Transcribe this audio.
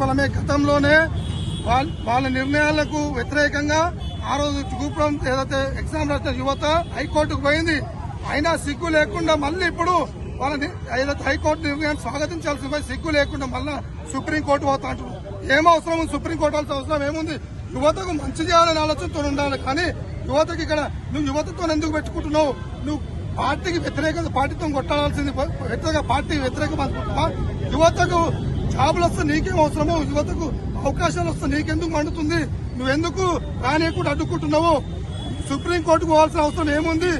ఫలమే గతంలోనే వాళ్ళ నిర్ణయాలకు వ్యతిరేకంగా ఆ రోజు చూపురం ఏదైతే ఎగ్జామ్ రాసిన యువత హైకోర్టుకు పోయింది. అయినా సిగ్గు లేకుండా మళ్ళీ ఇప్పుడు వాళ్ళని ఏదైతే హైకోర్టు నిర్ణయాన్ని స్వాగతించాల్సి పోయి సిగ్గు లేకుండా మళ్ళా సుప్రీంకోర్టు పోతా అంటున్నారు. ఏమవసరం సుప్రీంకోర్టు వాల్సిన అవసరం ఏముంది? యువతకు మంచి చేయాలనే ఆలోచనతో ఉండాలి. కానీ యువతకి ఇక్కడ నువ్వు యువతతో ఎందుకు పెట్టుకుంటున్నావు? నువ్వు పార్టీకి వ్యతిరేకంగా పార్టీతో కొట్టాల్సింది వ్యతిరేక పార్టీ వ్యతిరేకం అనుకుంటున్నా యువతకు జాబులు వస్తే నీకేం అవసరమో యువతకు అవకాశాలు వస్తే నీకెందుకు మండుతుంది నువ్వెందుకు రానియకుండా అడ్డుకుంటున్నావు? సుప్రీంకోర్టుకు పోవాల్సిన అవసరం ఏముంది?